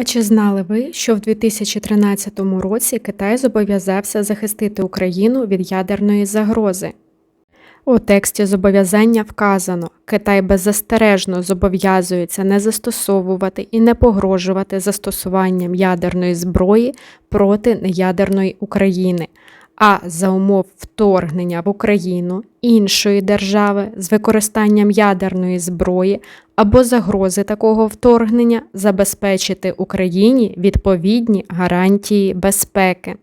А чи знали ви, що в 2013 році Китай зобов'язався захистити Україну від ядерної загрози? У тексті зобов'язання вказано, Китай беззастережно зобов'язується не застосовувати і не погрожувати застосуванням ядерної зброї проти неядерної України, а за умов вторгнення в Україну іншої держави з використанням ядерної зброї або загрози такого вторгнення забезпечити Україні відповідні гарантії безпеки.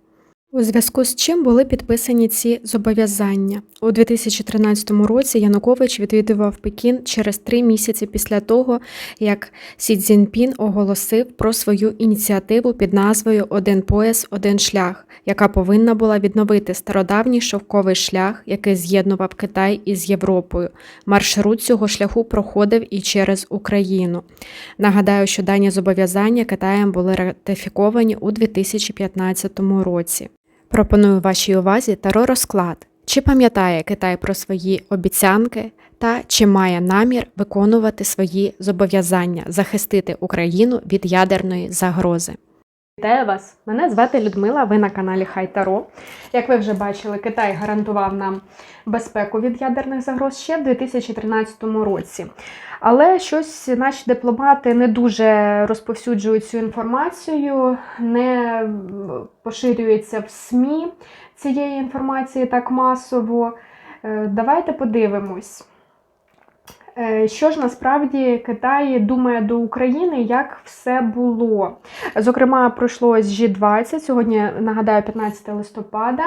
У зв'язку з чим були підписані ці зобов'язання у 2013 році. Янукович відвідував Пекін через три місяці після того, як Сі Цзіньпін оголосив про свою ініціативу під назвою Один пояс, один шлях, яка повинна була відновити стародавній шовковий шлях, який з'єднував Китай із Європою. Маршрут цього шляху проходив і через Україну. Нагадаю, що дані зобов'язання Китаєм були ратифіковані у 2015 році. Пропоную вашій увазі таро розклад. Чи пам'ятає Китай про свої обіцянки та чи має намір виконувати свої зобов'язання захистити Україну від ядерної загрози? Вітаю вас! Мене звати Людмила. Ви на каналі Хай Таро. Як ви вже бачили, Китай гарантував нам безпеку від ядерних загроз ще в 2013 році. Але щось наші дипломати не дуже розповсюджують цю інформацію, не поширюється в СМІ цієї інформації так масово. Е, Давайте подивимось. Е, Що ж насправді Китай думає до України, як все було? Зокрема, пройшло G20, сьогодні нагадаю 15 листопада,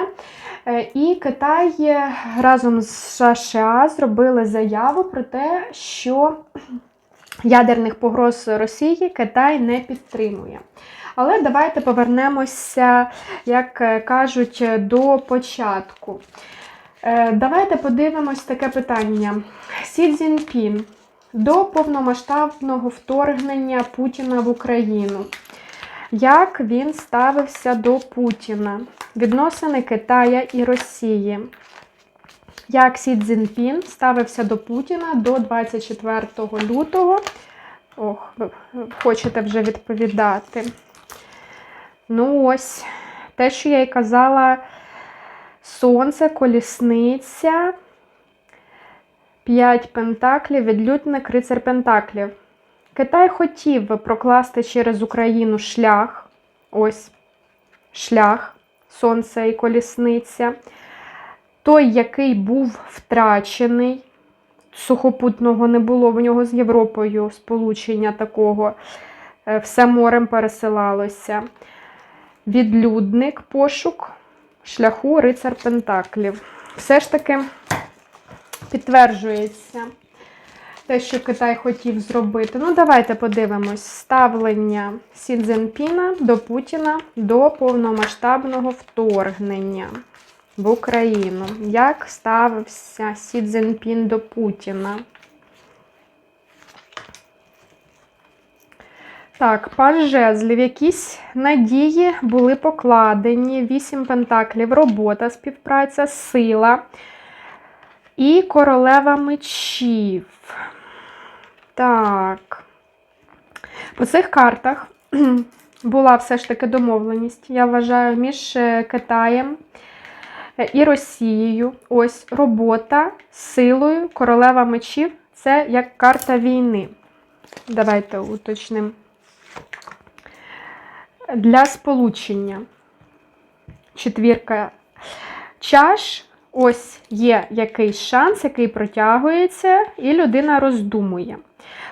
Е, і Китай разом з США зробили заяву про те, що ядерних погроз Росії Китай не підтримує. Але давайте повернемося, як кажуть, до початку. Е, Давайте подивимось таке питання. Сі Цзіньпін до повномасштабного вторгнення Путіна в Україну. Як він ставився до Путіна? Відносини Китая і Росії. Як Сі Цзіньпін ставився до Путіна до 24 лютого? Ох, ви хочете вже відповідати. Ну, ось, те, що я й казала. Сонце, колісниця, 5 пентаклів, відлюдник, рицар пентаклів. Китай хотів прокласти через Україну шлях. Ось шлях, сонце і колісниця. Той, який був втрачений, сухопутного не було в нього з Європою сполучення такого, е, все морем пересилалося. Відлюдник, пошук шляху рицар Пентаклів. Все ж таки підтверджується те, що Китай хотів зробити. Ну, давайте подивимось ставлення Сі Цзіньпіна до Путіна до повномасштабного вторгнення в Україну. Як ставився Сі Цзіньпін до Путіна? Так, паж жезлів, якісь надії були покладені. Вісім пентаклів, робота, співпраця, сила і королева мечів. Так. По цих картах була все ж таки домовленість, я вважаю, між е, Китаєм е, і Росією. Ось робота силою, королева мечів це як карта війни. Давайте уточнимо для сполучення. Четвірка чаш. Ось є якийсь шанс, який протягується, і людина роздумує.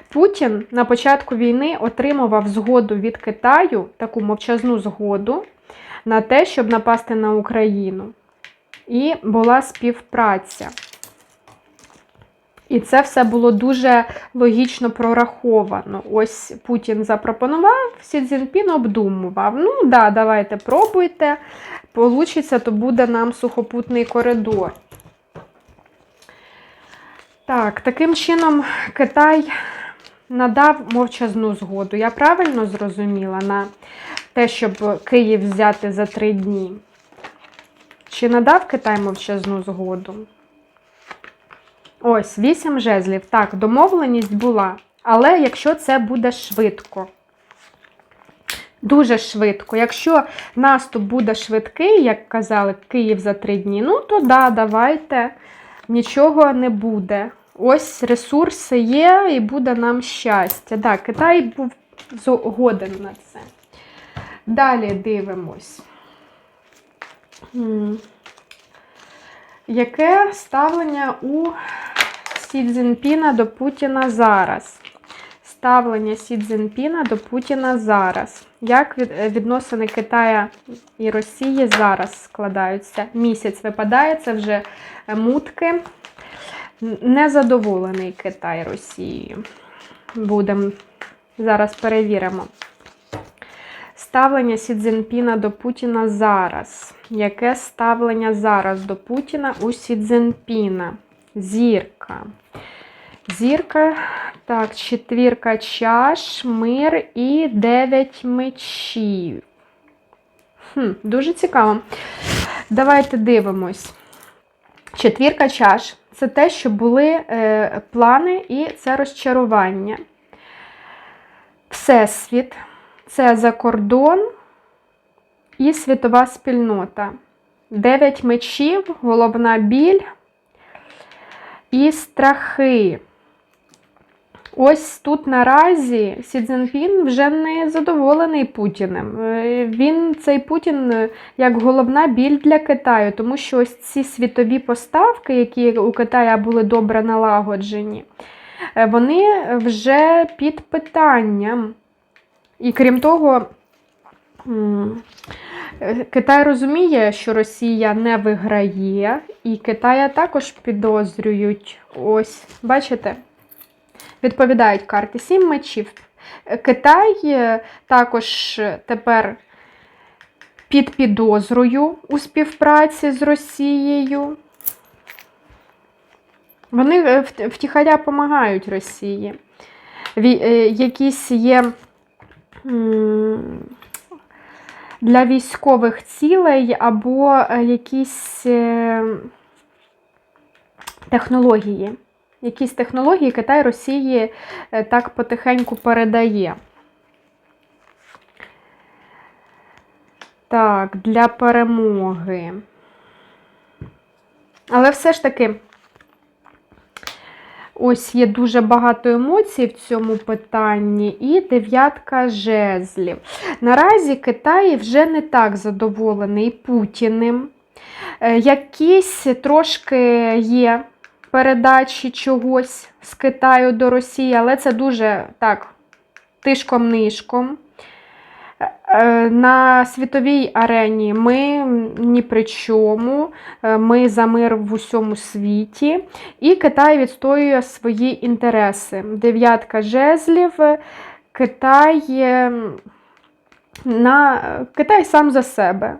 Путін на початку війни отримував згоду від Китаю, таку мовчазну згоду, на те, щоб напасти на Україну. І була співпраця. І це все було дуже логічно прораховано. Ось Путін запропонував, Сі Цзіньпін обдумував. Ну, да, давайте пробуйте. Получиться, то буде нам сухопутний коридор. Так, таким чином Китай надав мовчазну згоду. Я правильно зрозуміла на те, щоб Київ взяти за три дні? Чи надав Китай мовчазну згоду? Ось, вісім жезлів. Так, домовленість була. Але якщо це буде швидко. Дуже швидко. Якщо наступ буде швидкий, як казали, Київ за три дні, ну то да, давайте, нічого не буде. Ось ресурси є і буде нам щастя. Так, Китай був згоден на це. Далі дивимось. Яке ставлення у Сі Цзіньпіна до Путіна зараз? Ставлення Сі Цзіньпіна до Путіна зараз. Як е, відносини Китая і Росії зараз складаються? Місяць випадає, це вже е, мутки. Незадоволений Китай Росією. Будемо зараз перевіримо. Ставлення Сі Цзіньпіна до Путіна зараз. Яке ставлення зараз до Путіна у Сі Цзіньпіна? Зірка. Зірка, так, четвірка чаш, мир і дев'ять мечів. Хм, дуже цікаво. Давайте дивимось. Четвірка чаш це те, що були е, плани і це розчарування. Всесвіт це закордон і світова спільнота. Дев'ять мечів, головна біль і страхи. Ось тут наразі Сі Цзіньпін вже не задоволений Путіним. Е, Він цей Путін е, як головна біль для Китаю, тому що ось ці світові поставки, які у Китая були добре налагоджені, е, вони вже під питанням. І крім того, Китай розуміє, що Росія не виграє, і Китая також підозрюють. Ось, бачите? Відповідають карти сім мечів. Китай е, також е, тепер під підозрою у співпраці з Росією. Вони е, втіхаря допомагають Росії. Якісь є для військових цілей або е, якісь е, технології. Якісь технології Китай Росії е, так потихеньку передає. Так, для перемоги. Але все ж таки, ось є дуже багато емоцій в цьому питанні, і дев'ятка жезлів. Наразі Китай вже не так задоволений Путіним. Е, Якісь трошки є передачі чогось з Китаю до Росії, але це дуже так, тишком-нишком. Е, На світовій арені ми ні при чому, е, ми за мир в усьому світі, і Китай відстоює свої інтереси. Дев'ятка жезлів, Китай, е, на, Китай сам за себе.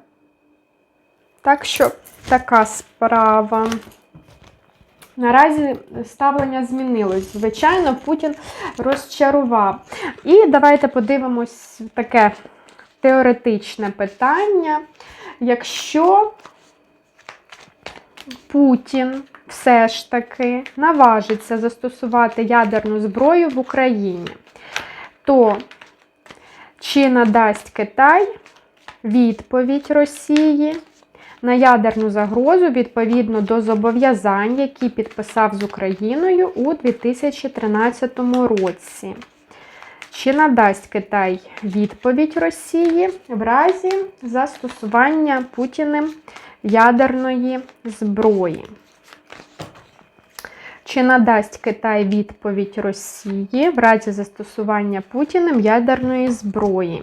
Так що така справа. Наразі ставлення змінилось. Звичайно, Путін розчарував. І давайте подивимось таке теоретичне питання. Якщо Путін все ж таки наважиться застосувати ядерну зброю в Україні, то чи надасть Китай відповідь Росії на ядерну загрозу відповідно до зобов'язань, які підписав з Україною у 2013 році. Чи надасть Китай відповідь Росії в разі застосування Путіним ядерної зброї? Чи надасть Китай відповідь Росії в разі застосування Путіним ядерної зброї?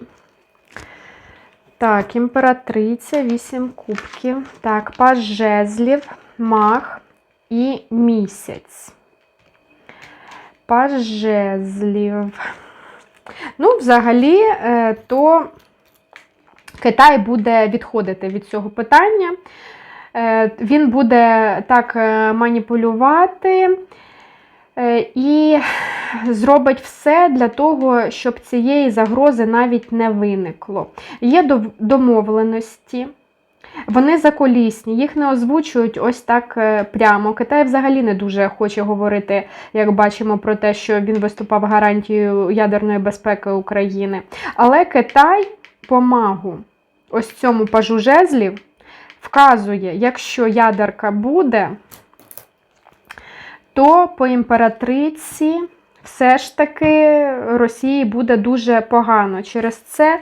Так, імператриця, вісім кубків. Так, паж жезлів, мах і місяць. Паж жезлів. Ну, взагалі, е, то Китай буде відходити від цього питання. Е, Він буде так е, маніпулювати і зробить все для того, щоб цієї загрози навіть не виникло. Є домовленості. Вони заколісні, їх не озвучують ось так е, прямо. Китай взагалі не дуже хоче говорити, як бачимо, про те, що він виступав гарантією ядерної безпеки України. Але Китай помагу ось цьому пажу жезлів, вказує, якщо ядерка буде, то по імператриці все ж таки Росії буде дуже погано. Через це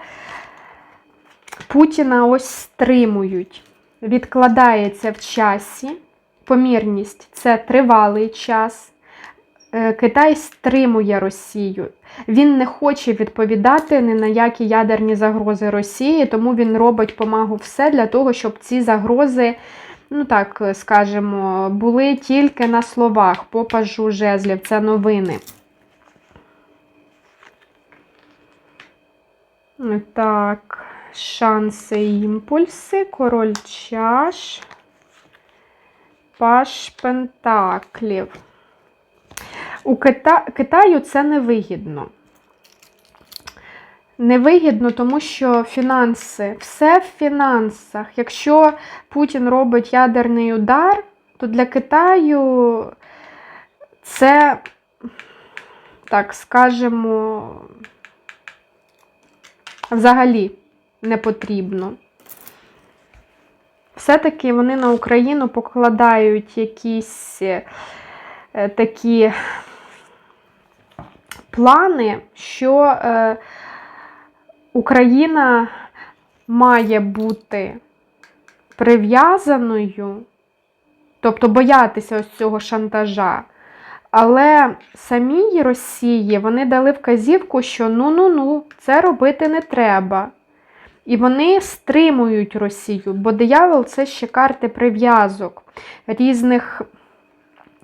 Путіна ось стримують. Відкладається в часі. Помірність це тривалий час. Е, Китай стримує Росію. Він не хоче відповідати ні на які ядерні загрози Росії, тому він робить помагу все для того, щоб ці загрози, ну так скажемо, були тільки на словах по пажу жезлів. Це новини. Так, шанси імпульси, король чаш, паш пентаклів. У Кита... Китаю це невигідно. Невигідно, тому що фінанси, все в фінансах. Якщо Путін робить ядерний удар, то для Китаю це, так скажемо, взагалі не потрібно. Все-таки вони на Україну покладають якісь е, такі плани, що е, Україна має бути прив'язаною, тобто боятися ось цього шантажа. Але самій Росії вони дали вказівку, що ну-ну-ну, це робити не треба. І вони стримують Росію, бо диявол це ще карти прив'язок, різних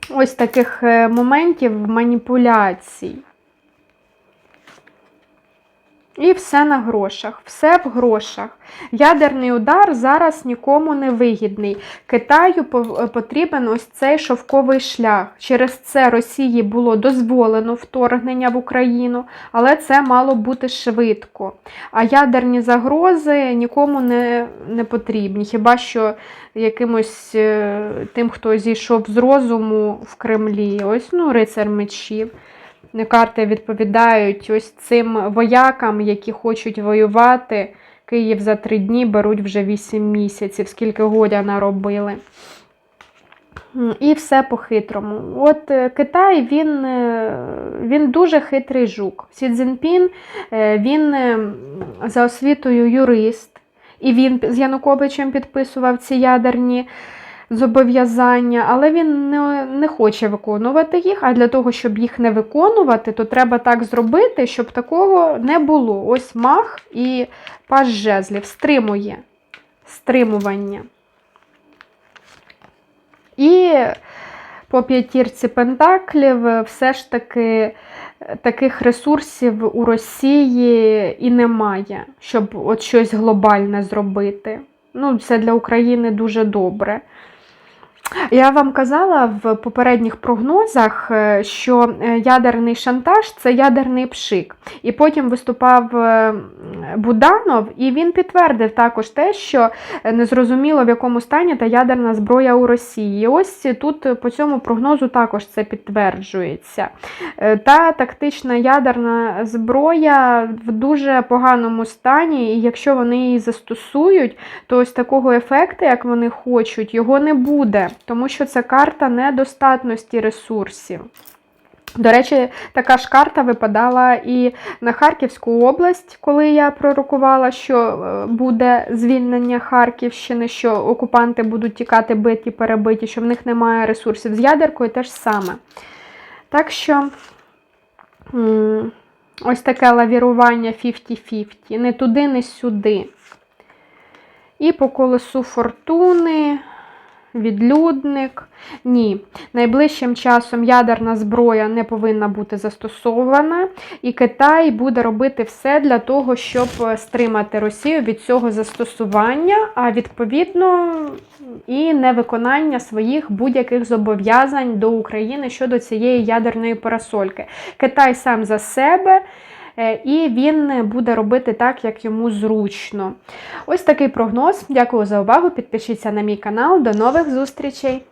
ось таких е, моментів маніпуляцій. І все на грошах, все в грошах. Ядерний удар зараз нікому не вигідний. Китаю потрібен ось цей шовковий шлях. Через це Росії було дозволено вторгнення в Україну, але це мало бути швидко. А ядерні загрози нікому не, не потрібні. Хіба що якимось е, тим, хто зійшов з розуму в Кремлі, ось ну, рицар мечів карти відповідають ось цим воякам, які хочуть воювати. Київ за три дні беруть вже 8 місяців, скільки годя наробили. І все по-хитрому. От е, Китай він е, він дуже хитрий жук. Сі Цзіньпін, е, він за освітою юрист, і він з Януковичем підписував ці ядерні зобов'язання, але він не, не хоче виконувати їх. А для того, щоб їх не виконувати, то треба так зробити, щоб такого не було. Ось мах і паж жезлів стримує стримування. І по п'ятірці пентаклів все ж таки таких ресурсів у Росії і немає, щоб от щось глобальне зробити. Ну, Це для України дуже добре. Я вам казала в попередніх прогнозах, е, що е, ядерний шантаж це ядерний пшик. І потім виступав е, Буданов, і він підтвердив також те, що незрозуміло в якому стані та ядерна зброя у Росії. І ось тут по цьому прогнозу також це підтверджується. Та тактична ядерна зброя в дуже поганому стані, і якщо вони її застосують, то ось такого ефекту, як вони хочуть, його не буде тому що це карта недостатності ресурсів. До речі, така ж карта випадала і на Харківську область, коли я пророкувала, що е, буде звільнення Харківщини, що окупанти будуть тікати биті, перебиті, що в них немає ресурсів. З ядеркою теж саме. Так що ось таке лавірування 50-50, не туди, не сюди. І по колесу фортуни відлюдник. Ні, найближчим часом ядерна зброя не повинна бути застосована, і Китай буде робити все для того, щоб стримати Росію від цього застосування, а відповідно і невиконання своїх будь-яких зобов'язань до України щодо цієї ядерної парасольки. Китай сам за себе. Е, і він буде робити так, як йому зручно. Ось такий прогноз. Дякую за увагу. Підпишіться на мій канал. До нових зустрічей!